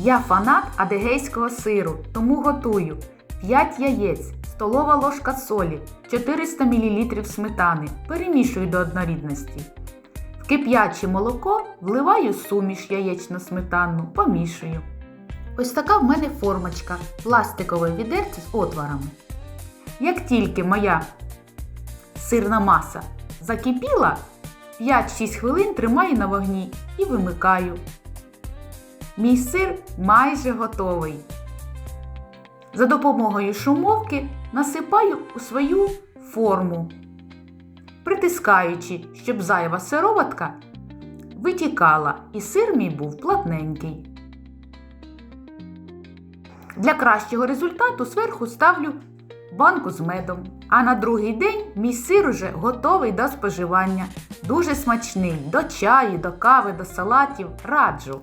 Я фанат адегейського сиру, тому готую 5 яєць, столова ложка солі, 400 мл сметани. Перемішую до однорідності. В кип'яче молоко вливаю суміш яєчно-сметанну, помішую. Ось така в мене формочка, пластикове відерце з отворами. Як тільки моя сирна маса закипіла, 5-6 хвилин тримаю на вогні і вимикаю. Мій сир майже готовий. За допомогою шумовки насипаю у свою форму, притискаючи, щоб зайва сироватка витікала і сир мій був плотненький. Для кращого результату зверху ставлю банку з медом. А на другий день мій сир уже готовий до споживання. Дуже смачний до чаю, до кави, до салатів. Раджу.